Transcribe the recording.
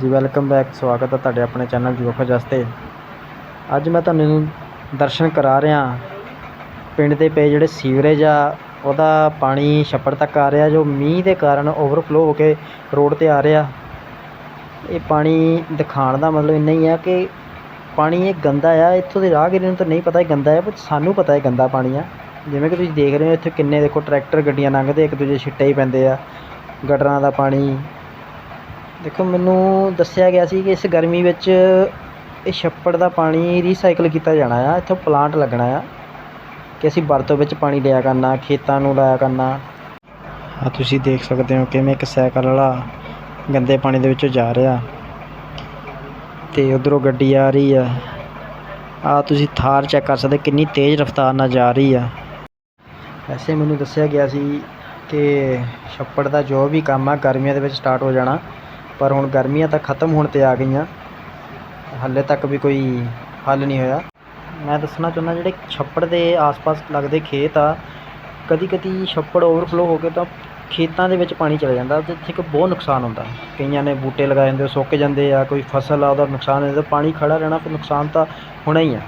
ਜੀ welcome back ਸਵਾਗਤ ਹੈ ਤੁਹਾਡੇ ਆਪਣੇ ਚੈਨਲ ਜੋਖਜ ਵਾਸਤੇ। ਅੱਜ ਮੈਂ ਤੁਹਾਨੂੰ ਦਰਸ਼ਨ ਕਰਾ ਰਿਹਾ। ਪਿੰਡ ਦੇ ਪਏ ਜਿਹੜੇ ਸੀਵਰੇਜ ਆ, ਉਹਦਾ ਪਾਣੀ ਛੱਪੜ ਤੱਕ ਆ ਰਿਹਾ, ਜੋ ਮੀਂਹ ਦੇ ਕਾਰਨ ਓਵਰਫਲੋ ਹੋ ਕੇ ਰੋਡ ਤੇ ਆ ਰਿਹਾ। ਇਹ ਪਾਣੀ ਦਿਖਾਉਣ ਦਾ ਮਤਲਬ ਇੰਨਾ ਹੀ ਆ ਕਿ ਪਾਣੀ ਇਹ ਗੰਦਾ ਆ, ਇੱਥੋਂ ਦੇ ਰਾਹਗੀਰ ਨੂੰ ਤਾਂ ਨਹੀਂ ਪਤਾ ਇਹ ਗੰਦਾ ਹੈ ਪਰ ਸਾਨੂੰ ਪਤਾ ਹੈ ਗੰਦਾ ਪਾਣੀ ਆ। ਜਿਵੇਂ ਕਿ ਤੁਸੀਂ ਦੇਖ ਰਹੇ ਹੋ, ਇੱਥੇ ਕਿੰਨੇ ਦੇਖੋ ਟਰੈਕਟਰ ਗੱਡੀਆਂ ਲੰਘਦੇ, ਇੱਕ ਦੂਜੇ ਛਿੱਟੇ ਹੀ ਪੈਂਦੇ ਆ। ਗਟਰਾਂ ਦਾ ਪਾਣੀ ਦੇਖੋ, ਮੈਨੂੰ ਦੱਸਿਆ ਗਿਆ ਸੀ ਕਿ ਇਸ ਗਰਮੀ ਵਿੱਚ ਇਹ ਛੱਪੜ ਦਾ ਪਾਣੀ ਰੀਸਾਈਕਲ ਕੀਤਾ ਜਾਣਾ ਆ, ਇੱਥੋਂ ਪਲਾਂਟ ਲੱਗਣਾ ਆ ਕਿ ਅਸੀਂ ਵਰਤੋਂ ਵਿੱਚ ਪਾਣੀ ਲਿਆ ਕਰਨਾ, ਖੇਤਾਂ ਨੂੰ ਲਾਇਆ ਕਰਨਾ। ਆ ਤੁਸੀਂ ਦੇਖ ਸਕਦੇ ਹੋ ਕਿਵੇਂ ਇੱਕ ਸਾਈਕਲ ਵਾਲਾ ਗੰਦੇ ਪਾਣੀ ਦੇ ਵਿੱਚੋਂ ਜਾ ਰਿਹਾ। ਤੇ ਉਧਰੋਂ ਗੱਡੀ ਆ ਰਹੀ ਆ। ਆ ਤੁਸੀਂ ਥਾਰ ਚੈੱਕ ਕਰ ਸਕਦੇ, ਕਿੰਨੀ ਤੇਜ਼ ਰਫ਼ਤਾਰ ਨਾਲ ਜਾ ਰਹੀ ਆ। ਵੈਸੇ ਮੈਨੂੰ ਦੱਸਿਆ ਗਿਆ ਸੀ ਕਿ ਛੱਪੜ ਦਾ ਜੋ ਵੀ ਕੰਮ ਆ, ਗਰਮੀਆਂ ਦੇ ਵਿੱਚ ਸਟਾਰਟ ਹੋ ਜਾਣਾ। ਪਰ ਹੁਣ ਗਰਮੀਆਂ ਤਾਂ ਖਤਮ ਹੋਣ ਤੇ ਆ ਗਈਆਂ। ਹਾਲੇ ਤੱਕ ਵੀ ਕੋਈ ਹੱਲ ਨਹੀਂ ਹੋਇਆ। ਮੈਂ ਦੱਸਣਾ ਚਾਹੁੰਦਾ ਜਿਹੜੇ ਛੱਪੜ ਦੇ ਆਸ-ਪਾਸ ਲੱਗਦੇ ਖੇਤ ਆ ਕਦੀ ਕਦੀ ਛੱਪੜ ਓਵਰਫਲੋ ਹੋ ਕੇ ਤਾਂ ਖੇਤਾਂ ਦੇ ਵਿੱਚ ਪਾਣੀ ਚਲਾ ਜਾਂਦਾ ਅਤੇ ਇੱਥੇ ਇੱਕ ਬਹੁਤ ਨੁਕਸਾਨ ਹੁੰਦਾ। ਕਈਆਂ ਨੇ ਬੂਟੇ ਲਗਾਏ ਹੁੰਦੇ ਸੁੱਕ ਜਾਂਦੇ ਆ, ਕੋਈ ਫਸਲ ਆ, ਉਹਦਾ ਨੁਕਸਾਨ ਹੋ ਜਾਂਦਾ, ਪਾਣੀ ਖੜ੍ਹਾ ਰਹਿਣਾ ਫਿਰ ਨੁਕਸਾਨ ਤਾਂ ਹੋਣਾ ਹੀ ਆ।